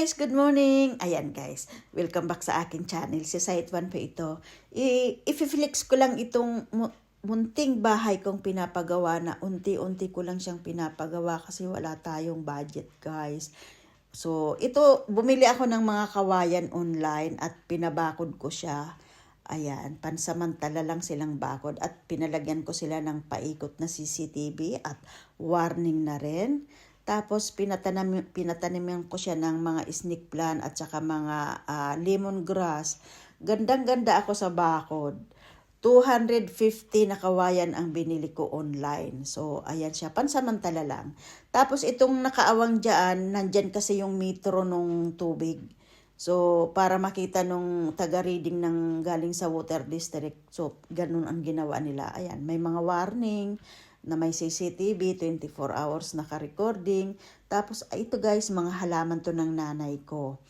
guys! Good morning! Ayan guys, welcome back sa aking channel. Si Site 1 po ito. I-flex ko lang itong mu- munting bahay kong pinapagawa na unti-unti ko lang siyang pinapagawa kasi wala tayong budget guys. So, ito, bumili ako ng mga kawayan online at pinabakod ko siya. Ayan, pansamantala lang silang bakod at pinalagyan ko sila ng paikot na CCTV at warning na rin. Tapos pinatanim, pinataniman ko siya ng mga snake plant at saka mga ah, lemongrass. Gandang-ganda ako sa bakod. 250 na kawayan ang binili ko online. So, ayan siya. Pansamantala lang. Tapos itong nakaawang dyan, nandyan kasi yung metro nung tubig. So, para makita nung taga-reading ng galing sa water district. So, ganun ang ginawa nila. Ayan, may mga warning na may CCTV, 24 hours naka-recording. Tapos, ito guys, mga halaman to ng nanay ko.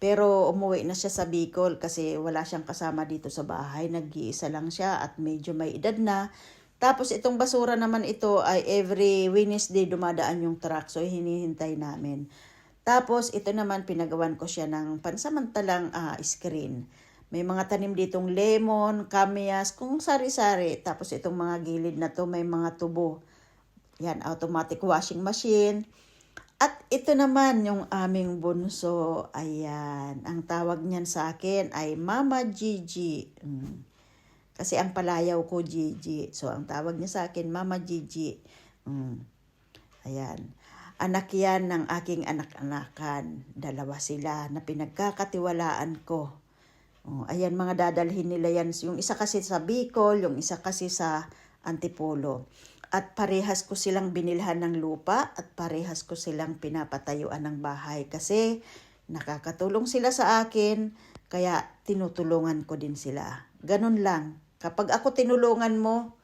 Pero umuwi na siya sa Bicol kasi wala siyang kasama dito sa bahay. Nag-iisa lang siya at medyo may edad na. Tapos itong basura naman ito ay every Wednesday dumadaan yung truck. So hinihintay namin. Tapos ito naman pinagawan ko siya ng pansamantalang ah, screen. May mga tanim ditong lemon, kamias, kung sari-sari. Tapos itong mga gilid na to may mga tubo. Yan, automatic washing machine. At ito naman yung aming bunso. Ayan. Ang tawag niyan sa akin ay Mama Gigi. Mm. Kasi ang palayaw ko Gigi. So ang tawag niya sa akin Mama Gigi. Mm. Ayan. Anak yan ng aking anak-anakan. Dalawa sila na pinagkakatiwalaan ko. Oh, ayan mga dadalhin nila yan. Yung isa kasi sa Bicol, yung isa kasi sa Antipolo. At parehas ko silang binilhan ng lupa at parehas ko silang pinapatayuan ng bahay kasi nakakatulong sila sa akin kaya tinutulungan ko din sila. Ganun lang. Kapag ako tinulungan mo,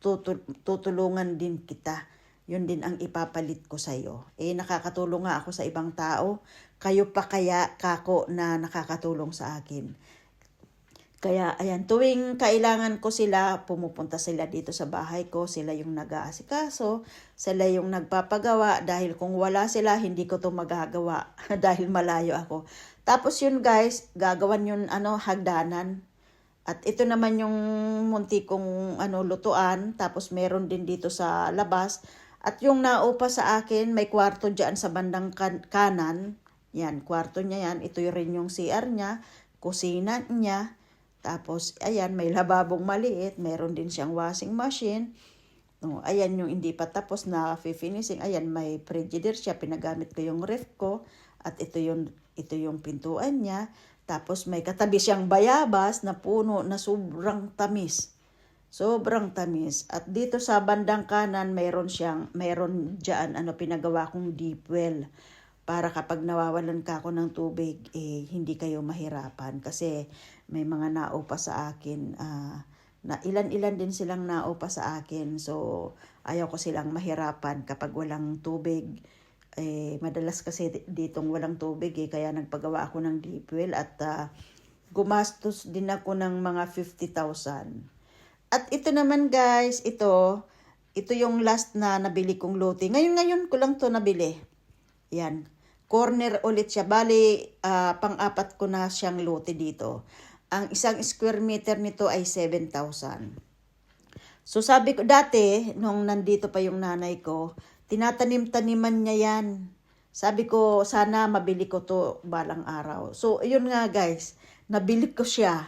tutul- tutulungan din kita. Yun din ang ipapalit ko sa iyo. Eh nakakatulong nga ako sa ibang tao, kayo pa kaya kako na nakakatulong sa akin. Kaya ayan, tuwing kailangan ko sila, pumupunta sila dito sa bahay ko, sila yung nag-aasikaso, sila yung nagpapagawa dahil kung wala sila, hindi ko to magagawa dahil malayo ako. Tapos yun guys, gagawan yun ano, hagdanan. At ito naman yung munti kong ano, lutuan, tapos meron din dito sa labas. At yung naupa sa akin, may kwarto dyan sa bandang kan- kanan. Yan, kwarto niya yan. Ito rin yung CR niya, kusina niya. Tapos, ayan, may lababong maliit. Meron din siyang washing machine. No, ayan yung hindi pa tapos na finishing. Ayan, may frigidaire siya. Pinagamit ko yung ref ko. At ito yung, ito yung pintuan niya. Tapos may katabi siyang bayabas na puno na sobrang tamis. Sobrang tamis. At dito sa bandang kanan, mayroon siyang, mayroon dyan, ano, pinagawa kong deep well para kapag nawawalan ka ako ng tubig, eh, hindi kayo mahirapan. Kasi may mga naupa sa akin. ah, na ilan-ilan din silang naupa sa akin. So, ayaw ko silang mahirapan kapag walang tubig. Eh, madalas kasi di- ditong walang tubig eh, kaya nagpagawa ako ng deep well at ah, gumastos din ako ng mga 50,000. At ito naman guys, ito, ito yung last na nabili kong lote. Ngayon-ngayon ko lang to nabili. Yan. Corner ulit siya. Bali, ah, pang-apat ko na siyang lote dito. Ang isang square meter nito ay 7,000. So sabi ko dati, nung nandito pa yung nanay ko, tinatanim-taniman niya yan. Sabi ko, sana mabili ko to balang araw. So, yun nga guys, nabili ko siya.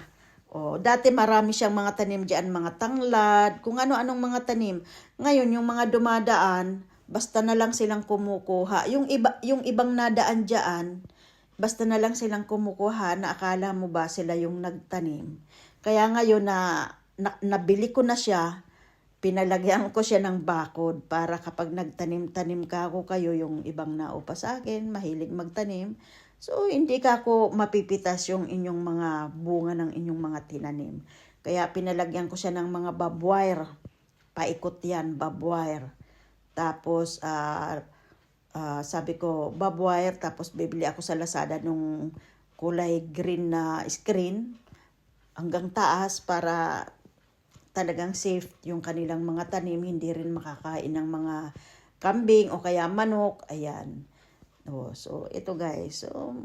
O, dati marami siyang mga tanim diyan, mga tanglad, kung ano-anong mga tanim. Ngayon, yung mga dumadaan, basta na lang silang kumukuha. Yung, iba, yung ibang nadaan diyan, basta na lang silang kumukuha na akala mo ba sila yung nagtanim. Kaya ngayon na, na nabili ko na siya, pinalagyan ko siya ng bakod para kapag nagtanim-tanim ka ako kayo yung ibang naupa sa akin, mahilig magtanim. So, hindi ka ako mapipitas yung inyong mga bunga ng inyong mga tinanim. Kaya pinalagyan ko siya ng mga barbed wire. Paikot yan, barbed wire. Tapos, ah ah, sabi ko, barbed wire. Tapos, bibili ako sa Lazada nung kulay green na screen hanggang taas para talagang safe yung kanilang mga tanim, hindi rin makakain ng mga kambing o kaya manok, ayan. Oh, so ito guys. So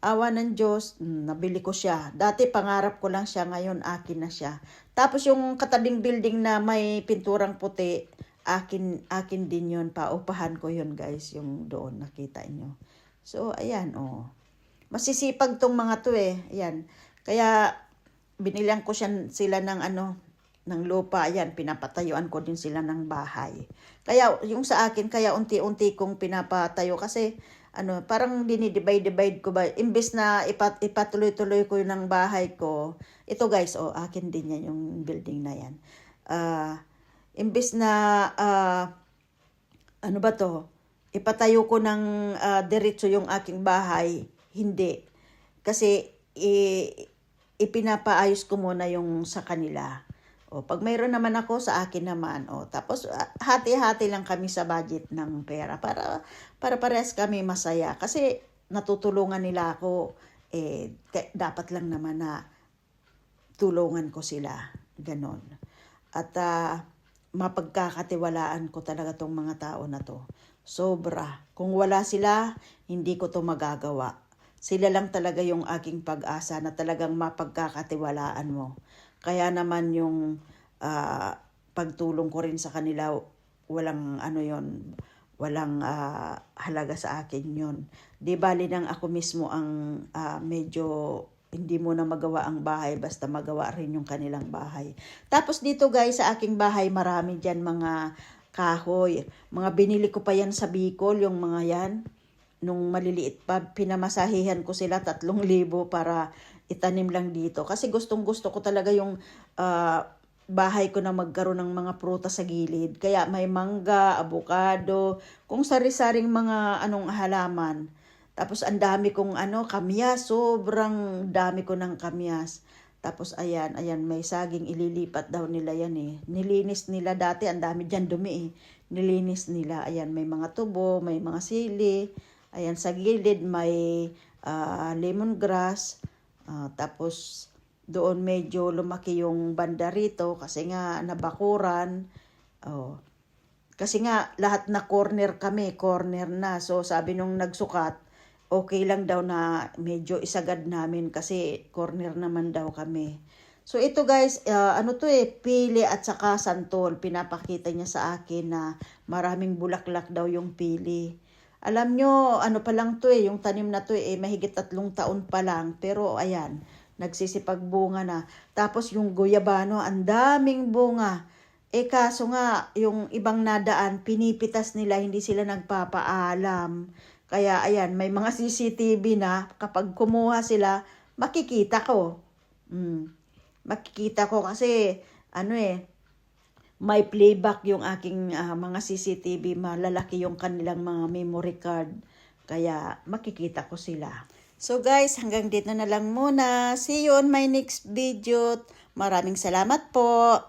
awa ng Diyos, nabili ko siya. Dati pangarap ko lang siya, ngayon akin na siya. Tapos yung katabing building na may pinturang puti, akin akin din yun. Paupahan ko yun guys, yung doon nakita nyo. So ayan oh. Masisipag tong mga to eh. Ayan. Kaya binilihan ko siya, sila ng ano, ng lupa. Ayan, pinapatayuan ko din sila ng bahay. Kaya yung sa akin, kaya unti-unti kong pinapatayo kasi ano, parang dinidivide-divide ko ba, imbes na ipat, ipatuloy-tuloy ko ng bahay ko, ito guys, oh, akin din yan, yung building na yan. Ah, imbes na, ah, ano ba to, ipatayo ko ng ah, diretso yung aking bahay, hindi. Kasi, i, ipinapaayos ko muna yung sa kanila. O, pag mayroon naman ako, sa akin naman. O, tapos, ah, hati-hati lang kami sa budget ng pera para, para parehas kami masaya. Kasi, natutulungan nila ako. Eh, dapat lang naman na tulungan ko sila. Ganon. At, ah, mapagkakatiwalaan ko talaga tong mga tao na to. Sobra. Kung wala sila, hindi ko to magagawa. Sila lang talaga yung aking pag-asa na talagang mapagkakatiwalaan mo. Kaya naman yung ah, pagtulong ko rin sa kanila, walang ano yon walang ah, halaga sa akin yon Di bali nang ako mismo ang ah, medyo hindi mo na magawa ang bahay, basta magawa rin yung kanilang bahay. Tapos dito guys, sa aking bahay, marami dyan mga kahoy. Mga binili ko pa yan sa Bicol, yung mga yan nung maliliit pa, pinamasahihan ko sila tatlong libo para itanim lang dito. Kasi gustong gusto ko talaga yung ah, bahay ko na magkaroon ng mga prutas sa gilid. Kaya may mangga, abukado, kung sari-saring mga anong halaman. Tapos ang dami kong ano, kamyas, sobrang dami ko ng kamyas. Tapos ayan, ayan, may saging ililipat daw nila yan eh. Nilinis nila dati, ang dami dyan dumi eh. Nilinis nila, ayan, may mga tubo, may mga sili. Ayan, sa gilid may ah, lemongrass. Ah, tapos doon medyo lumaki yung banda rito kasi nga nabakuran. Oh. Kasi nga lahat na corner kami, corner na. So sabi nung nagsukat, okay lang daw na medyo isagad namin kasi corner naman daw kami. So ito guys, ah, ano to eh, pili at saka santol. Pinapakita niya sa akin na maraming bulaklak daw yung pili. Alam nyo, ano pa lang to eh, yung tanim na to eh, mahigit tatlong taon pa lang. Pero ayan, nagsisipag bunga na. Tapos yung guyabano, ang daming bunga. Eh kaso nga, yung ibang nadaan, pinipitas nila, hindi sila nagpapaalam. Kaya ayan, may mga CCTV na kapag kumuha sila, makikita ko. Mm. Makikita ko kasi ano eh, may playback yung aking ah, mga CCTV, malalaki yung kanilang mga memory card. Kaya makikita ko sila. So guys, hanggang dito na lang muna. See you on my next video. Maraming salamat po.